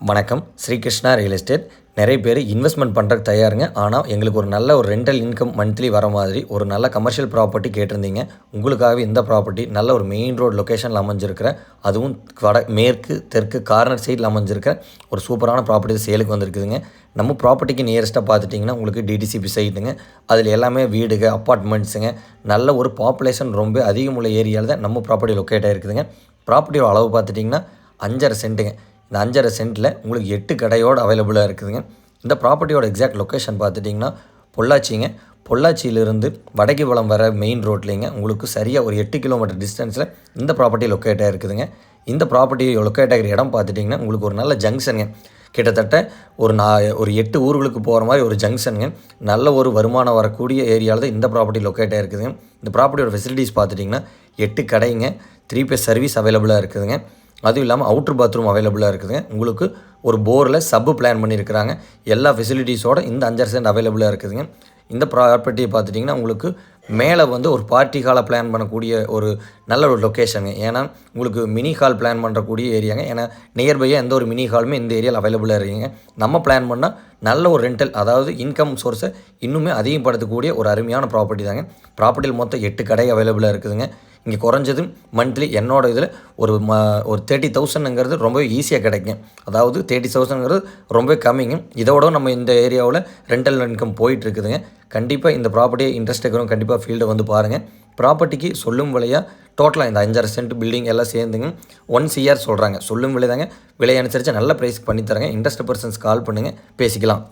வணக்கம். Srikrishna real estate நிறைய பேர் இன்வெஸ்ட்மெண்ட் பண்ணுறதுக்கு தயாருங்க. ஆனால் எங்களுக்கு ஒரு நல்ல ஒரு ரெண்டல் இன்கம் மந்த்லி வர மாதிரி ஒரு நல்ல கமர்ஷியல் ப்ராப்பர்ட்டி கேட்டிருந்தீங்க. உங்களுக்காகவே இந்த ப்ராப்பர்ட்டி நல்ல ஒரு மெயின் ரோடு லொக்கேஷனில் அமைஞ்சிருக்கிற அதுவும் வட மேற்கு தெற்கு கார்னர் சைடில் அமைஞ்சிருக்கிற ஒரு சூப்பரான ப்ராப்பர்ட்டி சேலுக்கு வந்திருக்குதுங்க. நம்ம ப்ராப்பர்ட்டிக்கு நியரஸ்ட்டாக பார்த்துட்டிங்கன்னா உங்களுக்கு டிடிசிபி சைட்டுங்க அதில் எல்லாமே வீடுங்க அப்பார்ட்மெண்ட்ஸுங்க நல்ல ஒரு பாப்புலேஷன் ரொம்ப அதிகமுள்ள ஏரியாவில் தான் நம்ம ப்ராப்பர்ட்டி லொக்கேட் ஆகிருக்குதுங்க ப்ராப்பர்ட்டியோட அளவு பார்த்துட்டிங்கன்னா அஞ்சரை சென்ட்டுங்க இந்த அஞ்சரை சென்ட்டில் உங்களுக்கு எட்டு கடையோடு அவைலபிளாக இருக்குதுங்க. இந்த ப்ராப்பர்ட்டியோட எக்ஸாக்ட் லொக்கேஷன் பார்த்துட்டிங்கன்னா பொள்ளாச்சிங்க. பொள்ளாச்சியிலிருந்து வடக்கிபுலம் வர மெயின் ரோட்லேங்க உங்களுக்கு சரியாக ஒரு எட்டு கிலோமீட்டர் டிஸ்டன்ஸில் இந்த ப்ராப்பர்ட்டி லொக்கேட்டாக இருக்குதுங்க. இந்த ப்ராப்பர்ட்டி லொக்கேட் ஆகிற இடம் பார்த்துட்டிங்கன்னா உங்களுக்கு ஒரு நல்ல ஜங்ஷனுங்க கிட்டத்தட்ட ஒரு நா ஒரு எட்டு ஊர்களுக்கு போகிற மாதிரி ஒரு ஜங்ஷனுங்க நல்ல ஒரு வருமானம் வரக்கூடிய ஏரியாவில் தான் இந்த ப்ராப்பர்ட்டி லொக்கேட்டாக இருக்குதுங்க. இந்த ப்ராப்பர்ட்டியோட ஃபெசிலிட்டிஸ் பார்த்துட்டிங்கன்னா எட்டு கடைங்க. த்ரீ பேஸ் சர்வீஸ் அவைலபிளாக இருக்குதுங்க. அதுவும் இல்லாமல் அவுட்ரு பாத்ரூம் அவைலபிளாக இருக்குதுங்க உங்களுக்கு ஒரு போரில் சப்பு பிளான் பண்ணியிருக்கிறாங்க எல்லா ஃபெசிலிட்டிஸோட இந்த அஞ்சரை சென்ட் அவைலபிளாக இருக்குதுங்க. இந்த ப்ராப்பர்ட்டியை பார்த்துட்டிங்கன்னா உங்களுக்கு மேலே வந்து ஒரு பார்ட்டி ஹாலை பிளான் பண்ணக்கூடிய ஒரு நல்ல ஒரு லொக்கேஷனுங்க ஏன்னா உங்களுக்கு மினி ஹால் பிளான் பண்ணுறக்கூடிய ஏரியாங்க ஏன்னா நியர்பையாக எந்த ஒரு மினி ஹாலுமே இந்த ஏரியாவில் அவைலபிளாக இருக்குங்க நம்ம பிளான் பண்ணால் நல்ல ஒரு ரெண்டல் அதாவது இன்கம் சோர்ஸை இன்னுமே அதிகப்படுத்தக்கூடிய ஒரு அருமையான ப்ராப்பர்ட்டி தாங்க. ப்ராப்பர்ட்டியில் மொத்தம் எட்டு கடை அவைலபிளாக இருக்குதுங்க. இங்கே குறைஞ்சது மந்த்லி என்னோட இதில் ஒரு ம ஒரு தேர்ட்டி தௌசண்ட்ங்கிறது ரொம்பவே ஈஸியாக கிடைக்கும் அதாவது தேர்ட்டி தௌசண்ட்ங்கிறது ரொம்ப கம்மிங்க இதோட நம்ம இந்த ஏரியாவில் ரெண்டல் இன்கம் போயிட்டு இருக்குதுங்க கண்டிப்பாக இந்த ப்ராப்பர்ட்டியை இன்ட்ரெஸ்ட் இருக்கிறவங்க கண்டிப்பாக ஃபீல்டை வந்து பாருங்கள் ப்ராப்பர்ட்டிக்கு சொல்லும் விலையாக டோட்டலாக இந்த அஞ்சாறு சென்ட் பில்டிங் எல்லாம் சேர்ந்துங்க. ஒன் சிஆர் சொல்கிறாங்க சொல்லும் விலை தாங்க விலை அனுசரித்து நல்ல ப்ரைஸ்க்கு பண்ணித்தரேங்க. இன்ட்ரெஸ்ட் பர்சன்ஸ் கால் பண்ணுங்கள் பேசிக்கலாம்.